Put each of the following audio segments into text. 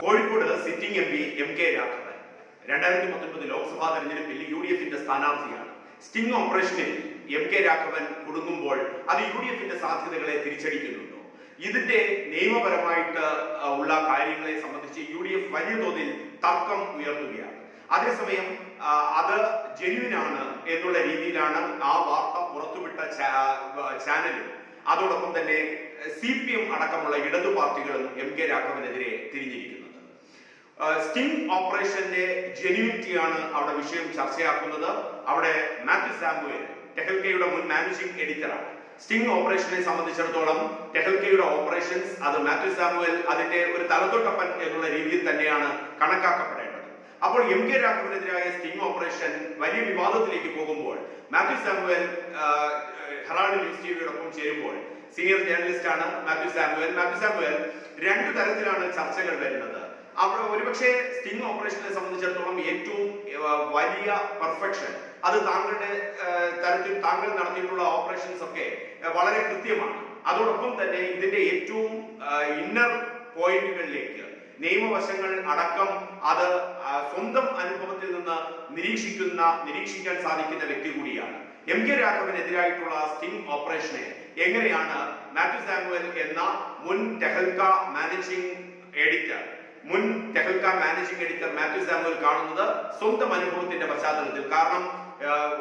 Kozhikode sitting M P M K Raghavan. രണ്ടായിരത്തി പത്തൊൻപത് ലോക്സഭാ തെരഞ്ഞെടുപ്പിൽ യു ഡി എഫിന്റെ സ്ഥാനാർത്ഥിയാണ്. സ്റ്റിംഗ് ഓപ്പറേഷനിൽ എം കെ രാഘവൻ കുടുങ്ങുമ്പോൾ അത് യു ഡി എഫിന്റെ സാധ്യതകളെ തിരിച്ചടിക്കുന്നുണ്ടോ? ഇതിന്റെ നിയമപരമായിട്ട് ഉള്ള കാര്യങ്ങളെ സംബന്ധിച്ച് യു ഡി എഫ് വലിയ തോതിൽ തർക്കം ഉയർത്തുകയാണ്. അതേസമയം അത് ജെന്യുവിനാണ് എന്നുള്ള രീതിയിലാണ് ആ വാർത്ത പുറത്തുവിട്ട ചാനലും. അതോടൊപ്പം തന്നെ സി പി എം അടക്കമുള്ള ഇടതു പാർട്ടികളും എം കെ രാഘവനെതിരെ തിരിഞ്ഞിരിക്കുന്നത് ആ, സ്റ്റിംഗ് ഓപ്പറേഷന്റെ ജെന്യൂനിറ്റിയാണ് അവിടെ വിഷയം ചർച്ചയാക്കുന്നത്. അവിടെ മാത്യു സാമുവേൽ ടെഹൽക്കയുടെ മുൻ മാനേജിംഗ് എഡിറ്ററാണ് സ്റ്റിംഗ് ഓപ്പറേഷനെ സംബന്ധിച്ചിടത്തോളം ടെഹൽക്കയുടെ ഓപ്പറേഷൻസ് അത് മാത്യു സാമുവേൽ അതിന്റെ ഒരു തലത്തൊട്ടപ്പൻ എന്നുള്ള രീതിയിൽ തന്നെയാണ് കണക്കാക്കപ്പെടേണ്ടത്. അപ്പോൾ എം കെ രാഘവനെതിരായ സ്റ്റിംഗ് ഓപ്പറേഷൻ വലിയ വിവാദത്തിലേക്ക് പോകുമ്പോൾ മാത്യു സാമുവേൽ ഹെറാഡ് ന്യൂസ് ടിവിയോടൊപ്പം ചേരുമ്പോൾ സീനിയർ ജേർണലിസ്റ്റ് ആണ് മാത്യു സാമുവേൽ. മാത്യു സാമുവേൽ രണ്ടു തരത്തിലാണ് ചർച്ചകൾ വരുന്നത്. അവിടെ ഒരുപക്ഷെ സ്റ്റിംഗ് ഓപ്പറേഷനെ സംബന്ധിച്ചിടത്തോളം ഏറ്റവും വലിയ പെർഫെക്ഷൻ അത് താങ്കളുടെ തരത്തിൽ താങ്കൾ നടത്തിയിട്ടുള്ള ഓപ്പറേഷൻസ് ഒക്കെ വളരെ കൃത്യമാണ്. അതോടൊപ്പം തന്നെ ഇതിന്റെ ഏറ്റവും ഇന്നർ പോയിന്റുകളിലേക്ക് നിയമവശങ്ങൾ അടക്കം അത് സ്വന്തം അനുഭവത്തിൽ നിന്ന് നിരീക്ഷിക്കുന്ന നിരീക്ഷിക്കാൻ സാധിക്കുന്ന വ്യക്തി കൂടിയാണ്. എം കെ രാഘവനെതിരായിട്ടുള്ള സ്റ്റിംഗ് ഓപ്പറേഷനെ എങ്ങനെയാണ് മാത്യു സാമുവൽ എന്ന മുൻ ടെഹൽക്ക മാനേജിംഗ് എഡിറ്റർ മുൻ ടെഹൽക്ക മാനേജിംഗ് എഡിറ്റർ മാത്യു സാമുവൽ കാണുന്നത് സ്വന്തം അനുഭവത്തിന്റെ പശ്ചാത്തലത്തിൽ. കാരണം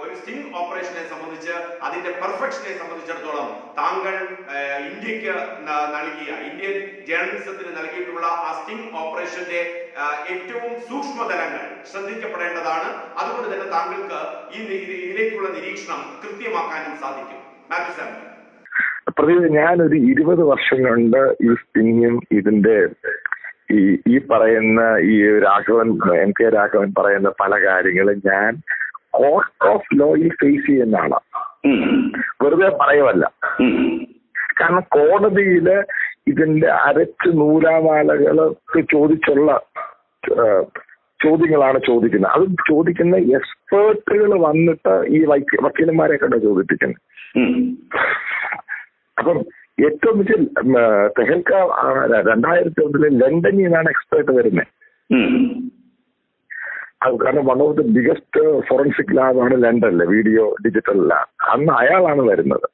ഒരു സ്റ്റിംഗ് ഓപ്പറേഷനെ സംബന്ധിച്ച് അതിന്റെ പെർഫെക്ഷനെ സംബന്ധിച്ചിടത്തോളം താങ്കൾ ഇന്ത്യയ്ക്ക് നൽകിയ ഇന്ത്യൻ ജേർണലിസത്തിന് നൽകിയിട്ടുള്ള ആ സ്റ്റിംഗ് ഓപ്പറേഷന്റെ ഏറ്റവും സൂക്ഷ്മതലങ്ങൾ ശ്രദ്ധിക്കപ്പെടേണ്ടതാണ്. അതുകൊണ്ട് തന്നെ താങ്കൾക്ക് ഈ ഇതിലേക്കുള്ള നിരീക്ഷണം കൃത്യമാക്കാനും സാധിക്കും. മാത്യു സാമുവൽ. പ്രതി ഞാനൊരു ഇരുപത് വർഷം കൊണ്ട് ഈ സ്റ്റിങ്ങും ഇതിന്റെ ഈ ഈ പറയുന്ന ഈ രാഘവൻ എം കെ രാഘവൻ പറയുന്ന പല കാര്യങ്ങളും ഞാൻ കോർട്ട് ഓഫ് ലോയിൽ ഫേസ് ചെയ്യുന്ന ആളാണ് വെറുതെ പറയുമല്ല കാരണം കോടതിയിൽ ഇതിന്റെ അരച്ച് നൂലാമാലകൾ ചോദിച്ചുള്ള ചോദ്യങ്ങളാണ് ചോദിക്കുന്നത്. അത് ചോദിക്കുന്ന എക്സ്പേർട്ടുകൾ വന്നിട്ട് ഈ വക്കീലന്മാരെ കണ്ട ചോദിപ്പിക്കുന്നത്. അപ്പം ഏറ്റവും വലിയ തെഹൽക്ക രണ്ടായിരത്തി ഒന്നിൽ ലണ്ടനിൽ നിന്നാണ് എക്സ്പേർട്ട് വരുന്നത് കാരണം one of the biggest forensic ലാബാണ് ലണ്ടനിലെ വീഡിയോ ഡിജിറ്റൽ ലാബ് അന്ന് അയാളാണ് വരുന്നത്.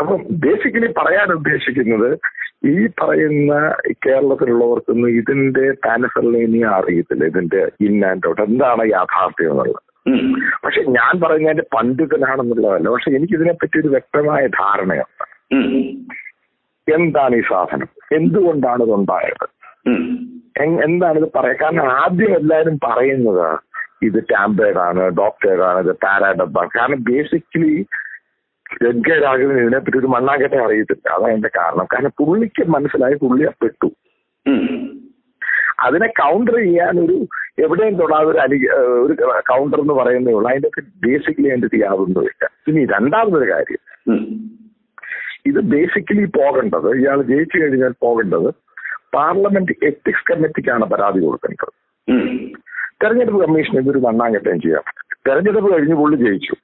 അപ്പം ബേസിക്കലി പറയാൻ ഉദ്ദേശിക്കുന്നത് ഈ പറയുന്ന കേരളത്തിലുള്ളവർക്കൊന്നും ഇതിന്റെ പാനസർലേനിയ അറിയത്തില്ല ഇതിന്റെ ഇൻ ആൻഡ് ഔട്ട് എന്താണ് യാഥാർത്ഥ്യം എന്നുള്ളത്? പക്ഷെ ഞാൻ പറയുന്നതിന്റെ പണ്ഡിതനാണെന്നുള്ളതല്ല. പക്ഷെ എനിക്ക് ഇതിനെപ്പറ്റി ഒരു വ്യക്തമായ ധാരണയുണ്ട് എന്താണ് ഈ സാധനം? എന്തുകൊണ്ടാണ് ഇത് ഉണ്ടായത് എന്താണ് ഇത് പറയുക കാരണം ആദ്യം എല്ലാവരും പറയുന്നത് ഇത് ടാമ്പേഡ് ആണ് ഡോക്ടേഡ് ആണ് ഇത് പാരാഡബ് ആണ് കാരണം ബേസിക്കലി രാഘവൻ ഇതിനെപ്പറ്റി ഒരു മണ്ണാങ്കട്ടെ അറിയത്തില്ല. അതാണ് എന്റെ കാരണം. കാരണം പുള്ളിക്ക് മനസ്സിലായി പുള്ളി പെട്ടു. അതിനെ കൗണ്ടർ ചെയ്യാൻ ഒരു എവിടെയും തൊടാതെ ഒരു അലി ഒരു കൗണ്ടർ എന്ന് പറയുന്നേ ഉള്ളൂ. അതിന്റെ ബേസിക്കലി അതിന്റെ ഇല്ല. ഇനി രണ്ടാമതൊരു കാര്യം. ഇത് ബേസിക്കലി പോകേണ്ടത് ഇയാൾ ജയിച്ചു കഴിഞ്ഞാൽ പോകേണ്ടത് പാർലമെന്റ് എത്തിക്സ് കമ്മിറ്റിക്കാണ് പരാതി കൊടുക്കേണ്ടത്. തെരഞ്ഞെടുപ്പ് കമ്മീഷൻ ഇതൊരു നന്നാങ്ങട്ടേം ചെയ്യാം. തെരഞ്ഞെടുപ്പ് കഴിഞ്ഞു പുള്ളി ജയിച്ചു.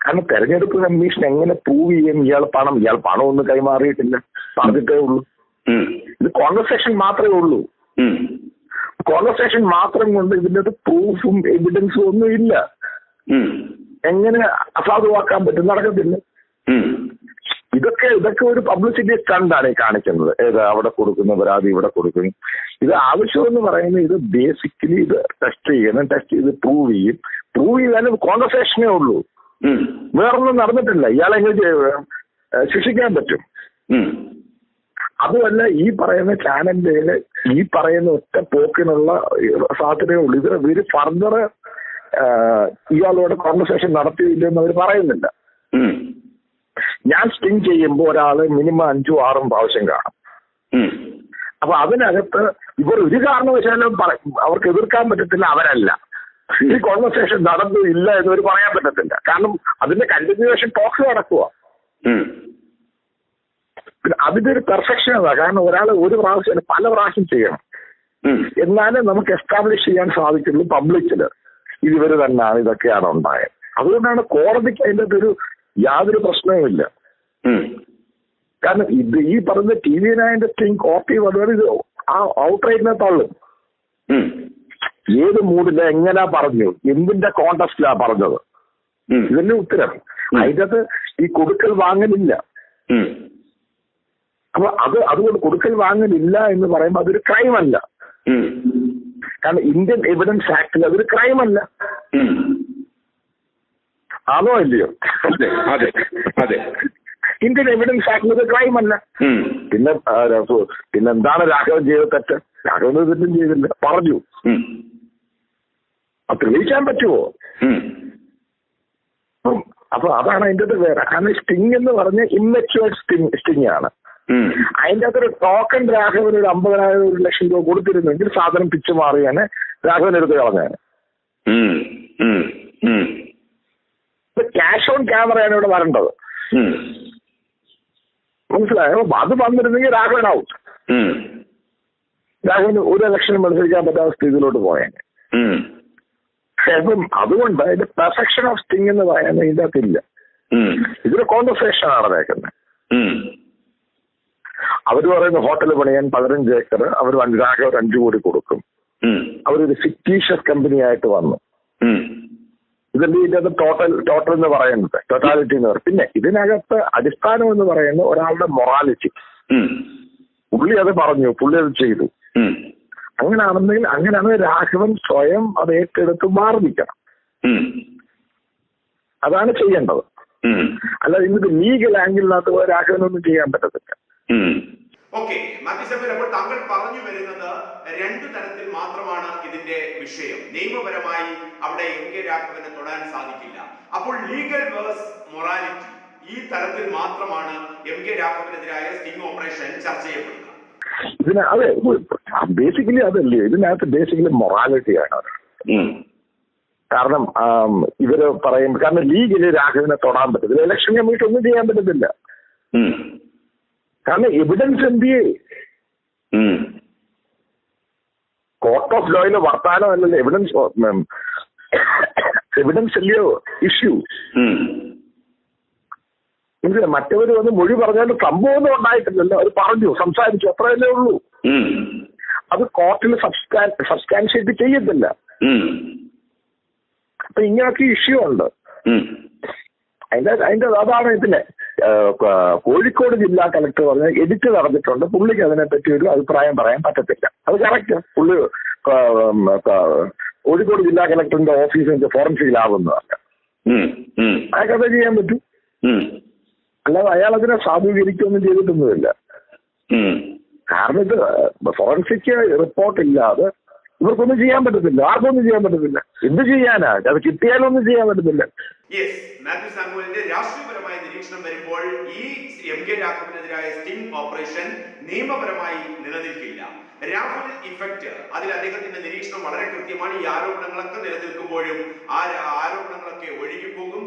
കാരണം തെരഞ്ഞെടുപ്പ് കമ്മീഷൻ എങ്ങനെ പ്രൂവ് ചെയ്യും ഇയാൾ പണം? ഇയാൾ പണം ഒന്നും കൈമാറിയിട്ടില്ല. പറഞ്ഞിട്ടേ ഉള്ളൂ. ഇത് കോൺവെർസേഷൻ മാത്രമേ ഉള്ളൂ. കോൺവെർസേഷൻ മാത്രം കൊണ്ട് ഇതിന്റെ പ്രൂഫും എവിഡൻസും ഒന്നും ഇല്ല എങ്ങനെ അസാധുവാക്കാൻ പറ്റും? നടക്കത്തില്ല. ഇതൊക്കെ ഇതൊക്കെ ഒരു പബ്ലിസിറ്റി സ്റ്റണ്ടാണ് ഈ കാണിക്കുന്നത്. ഏത് അവിടെ കൊടുക്കുന്ന പരാതി ഇവിടെ കൊടുക്കുന്നു. ഇത് ആവശ്യം എന്ന് പറയുന്നത് ഇത് ബേസിക്കലി ഇത് ടെസ്റ്റ് ചെയ്യണം ടെസ്റ്റ് ചെയ്ത് പ്രൂവ് ചെയ്യും. പ്രൂവ് ചെയ്താലും കോൺവെർസേഷനേ ഉള്ളൂ. വേറൊന്നും നടന്നിട്ടില്ല. ഇയാളെ എങ്ങനെ ശിക്ഷിക്കാൻ പറ്റും. അതുമല്ല ഈ പറയുന്ന ചാനലിൽ ഈ പറയുന്ന ഒറ്റ പോക്കിനുള്ള സാധ്യതയേ ഉള്ളൂ. ഇത് ഇവർ ഫർദർ ഇയാളോട് കോൺവെർസേഷൻ നടത്തിയില്ലെന്ന് അവർ പറയുന്നില്ല. ഞാൻ സ്പിൻ ചെയ്യുമ്പോൾ ഒരാൾ മിനിമം അഞ്ചും ആറും പ്രാവശ്യം കാണും. അപ്പൊ അതിനകത്ത് ഇവർ ഒരു കാരണവശാലും അവർക്ക് എതിർക്കാൻ പറ്റത്തില്ല അവരല്ല. ഈ കോൺവെർസേഷൻ നടന്നു ഇല്ല എന്ന് ഒരു പറയാൻ പറ്റത്തില്ല. കാരണം അതിന്റെ കണ്ടിന്യൂവേഷൻ ടോക്സ് നടക്കുക പിന്നെ അതിന്റെ ഒരു പെർഫെക്ഷൻ അതാ. കാരണം ഒരാൾ ഒരു പ്രാവശ്യം പല പ്രാവശ്യം ചെയ്യണം. എന്നാലേ നമുക്ക് എസ്റ്റാബ്ലിഷ് ചെയ്യാൻ സാധിക്കുള്ളൂ പബ്ലിക്കിൽ ഇതുവരെ ഇവർ തന്നെയാണ് ഇതൊക്കെയാണ് ഉണ്ടായത്. അതുകൊണ്ടാണ് കോടതിക്ക് അതിന്റെ ഒരു യാതൊരു പ്രശ്നവുമില്ല കാരണം ഇത് ഈ പറഞ്ഞ ടി വി നയന്റെ സ്റ്റിങ് കോപ്പി വന്നത് ആ ഔട്ട്റൈറ്റിനെ തള്ളും. ഉം. ഏത് മൂഡില എങ്ങനെ പറഞ്ഞു? എന്തിന്റെ കോണ്ടസ്റ്റിലാ പറഞ്ഞത്? ഇതിന് ഇതിന്റെ ഉത്തരം. അതിന്റെ അത് ഈ കൊടുക്കൽ വാങ്ങലില്ല. അപ്പൊ അത് അതുകൊണ്ട് കൊടുക്കൽ വാങ്ങലില്ല എന്ന് പറയുമ്പോൾ അതൊരു ക്രൈം അല്ല. കാരണം ഇന്ത്യൻ എവിഡൻസ് ആക്ടിൽ അതൊരു ക്രൈം അല്ല. ആണോ അല്ലയോ അതെ അതെ അതെ. ഇന്ത്യൻ എവിഡൻസ് ആക്കുന്നത് ക്രൈം അല്ല. പിന്നെ പിന്നെ എന്താണ് രാഘവൻ ചെയ്ത തെറ്റ്? രാഘവൻ തെറ്റും ചെയ്തില്ല. പറഞ്ഞു. അത് തെളിയിക്കാൻ പറ്റുമോ. അപ്പൊ അതാണ് അതിന്റെ അത് വേറെ. കാരണം സ്റ്റിങ് എന്ന് പറഞ്ഞ ഇമ്മച്ചുവർ സ്റ്റിങ് സ്റ്റിങ് ആണ്. അതിന്റെ അകത്തൊരു ടോക്കൺ രാഘവൻ ഒരു അമ്പതിനായിരം ഒരു ലക്ഷം രൂപ കൊടുത്തിരുന്നെങ്കിൽ സാധനം പിച്ചു മാറിയാണ് രാഘവൻ എടുത്ത് കളഞ്ഞാണ് ക്യാഷ് ഓൺ ക്യാമറയാണ് ഇവിടെ വരേണ്ടത്. മനസ്സിലായോ അത് വന്നിരുന്നെങ്കിൽ രാഘവൻ ഔട്ട് രാഹുലിന് രാഘവന് ഒരു ഇലക്ഷനും മത്സരിക്കാൻ പറ്റാത്ത സ്ഥിതിയിലോട്ട് പോയാണ്. അപ്പം അതുകൊണ്ട് അതിന്റെ പെർഫെക്ഷൻ ഓഫ് സ്റ്റിങ് എന്ന് പറയുന്നത് ഇതിന്റെ അകത്തില്ല. ഇതൊരു കോൺവെർസേഷൻ ആണ് നടക്കുന്നത്. അവർ പറയുന്ന ഹോട്ടൽ പണിയാൻ പതിനഞ്ച് ഏക്കർ അവർ രാഘവൻ ഒരു അഞ്ചു കോടി കൊടുക്കും. അവരൊരു ഫിക്റ്റീഷ്യസ് കമ്പനി ആയിട്ട് വന്നു. ഇതല്ലേ ഇതിന്റെ അത് ടോട്ടൽ ടോട്ടൽ എന്ന് പറയുന്നത് ടോട്ടാലിറ്റി എന്ന് പറയും. പിന്നെ ഇതിനകത്ത് അടിസ്ഥാനം എന്ന് പറയുന്നത് ഒരാളുടെ മൊറാലിറ്റി ഉം. പുള്ളി അത് പറഞ്ഞു പുള്ളി അത് ചെയ്തു. അങ്ങനാണെന്നെങ്കിൽ അങ്ങനെയാണെന്നെങ്കിൽ അങ്ങനെയാണെങ്കിൽ രാഘവൻ സ്വയം അത് ഏറ്റെടുത്ത് മാറി നിൽക്കണം അതാണ് ചെയ്യേണ്ടത്. അല്ല അല്ലാതെ ഇന്നത്തെ ലീഗൽ ആംഗിളിനകത്ത് പോയി രാഘവനൊന്നും ചെയ്യാൻ പറ്റത്തില്ല. ഓക്കെ മാത്യു അപ്പോൾ താങ്കൾ പറഞ്ഞു വരുന്നത് രണ്ടു തരത്തിൽ മാത്രമാണ് ഇതിന്റെ വിഷയം. നിയമപരമായി അവിടെ എം കെ രാഘവനെ തൊടാൻ സാധിക്കില്ല. അപ്പോൾ ലീഗൽ വേഴ്സ് മൊറാലിറ്റി ഈ തലത്തിൽ മാത്രമാണ് എം കെ രാഘവനെതിരായ സ്റ്റിംഗ് ഓപ്പറേഷൻ ചർച്ച ചെയ്യപ്പെടുന്നത്. ഇതിന് അതെ ബേസിക്കലി അതല്ലേ ഇതിനകത്ത് ബേസിക്കലി മൊറാലിറ്റിയാണ്. കാരണം ഇവർ പറയും കാരണം ലീഗിൽ രാഘവനെ തൊടാൻ പറ്റത്തില്ല. ഇലക്ഷൻ കമ്മീഷൻ ഒന്നും ചെയ്യാൻ പറ്റത്തില്ല. കാരണം എവിഡൻസ് എന്ത് കോർട്ട് ഓഫ് ലോയിലെ വർത്താനം അല്ലല്ലോ എവിഡൻസ് എവിഡൻസ് അല്ലയോ ഇഷ്യൂ. മനസ്സിലായി മറ്റവര് വന്ന് മൊഴി പറഞ്ഞാലും സംഭവമൊന്നും ഉണ്ടായിട്ടില്ലല്ലോ അവർ പറഞ്ഞു സംസാരിച്ചു അത്രയല്ലേ ഉള്ളൂ. അത് കോർട്ടിൽ സബ്സ്റ്റാൻ സബ്സ്റ്റാൻഷിയേറ്റ് ചെയ്യത്തില്ല. അപ്പൊ ഇങ്ങനൊക്കെ ഇഷ്യൂ ഉണ്ട്. അതിന്റെ അതിന്റെ അതാണ് ക- കോഴിക്കോട് ജില്ലാ കളക്ടർ പറഞ്ഞ എഡിറ്റ് നടന്നിട്ടുണ്ട് പുള്ളിക്ക് അതിനെപ്പറ്റി ഒരു അഭിപ്രായം പറയാൻ പറ്റത്തില്ല അത് കറക്റ്റ് പുള്ളി കോഴിക്കോട് ജില്ലാ കളക്ടറിന്റെ ഓഫീസിന്റെ ഫോറൻസിക് അയാൾക്ക്. അയാൾക്കത് ചെയ്യാൻ പറ്റും. അല്ലാതെ അയാൾ അതിനെ സാധൂകരിക്കൊന്നും ചെയ്തിട്ടൊന്നുമില്ല. കാരണം ഇത് ഫോറൻസിക് റിപ്പോർട്ട് ഇല്ലാതെ ഇവർക്കൊന്നും ചെയ്യാൻ പറ്റത്തില്ല. ആർക്കൊന്നും ചെയ്യാൻ പറ്റത്തില്ല. എന്ത് ചെയ്യാനാ? അത് കിട്ടിയാലൊന്നും ചെയ്യാൻ പറ്റത്തില്ല. മാത്യു സാമുവലിന്റെ രാഷ്ട്രീയപരമായ നിരീക്ഷണം വരുമ്പോൾ ഈ എം കെ രാഘവനെതിരായ സ്റ്റിംഗ് ഓപ്പറേഷൻ നിയമപരമായി നിലനിൽക്കില്ല. രാഹുൽ ഇഫക്റ്റ് അതിൽ അദ്ദേഹത്തിന്റെ നിരീക്ഷണം വളരെ കൃത്യമാണ്. ഈ ആരോപണങ്ങളൊക്കെ നിലനിൽക്കുമ്പോഴും ആ ആരോപണങ്ങളൊക്കെ ഒഴുകിപ്പോകും.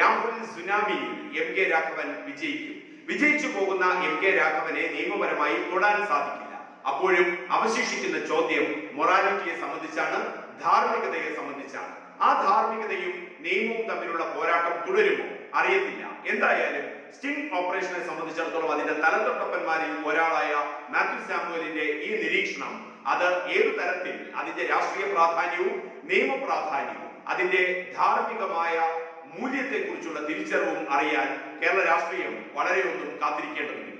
രാഹുൽ സുനാമിയിൽ എം കെ രാഘവൻ വിജയിക്കും. വിജയിച്ചു പോകുന്ന എം കെ രാഘവനെ നിയമപരമായി തൊടാൻ സാധിക്കില്ല. അപ്പോഴും അവശേഷിക്കുന്ന ചോദ്യം മൊറാലിറ്റിയെ സംബന്ധിച്ചാണ് ധാർമ്മികതയെ സംബന്ധിച്ചാണ്. ആ ധാർമ്മികതയും നിയമവും തമ്മിലുള്ള പോരാട്ടം തുടരുമോ? അറിയത്തില്ല. എന്തായാലും സ്റ്റിംഗ് ഓപ്പറേഷനെ സംബന്ധിച്ചിടത്തോളം അതിന്റെ തലത്തൊട്ടപ്പന്മാരിൽ ഒരാളായ മാത്യു സാമുവലിന്റെ ഈ നിരീക്ഷണം അത് ഏതു തരത്തിൽ? അതിന്റെ രാഷ്ട്രീയ പ്രാധാന്യവും നിയമ പ്രാധാന്യവും അതിന്റെ ധാർമ്മികമായ മൂല്യത്തെക്കുറിച്ചുള്ള തിരിച്ചറിവും അറിയാൻ കേരള രാഷ്ട്രീയം വളരെയൊന്നും കാത്തിരിക്കേണ്ടതുണ്ട്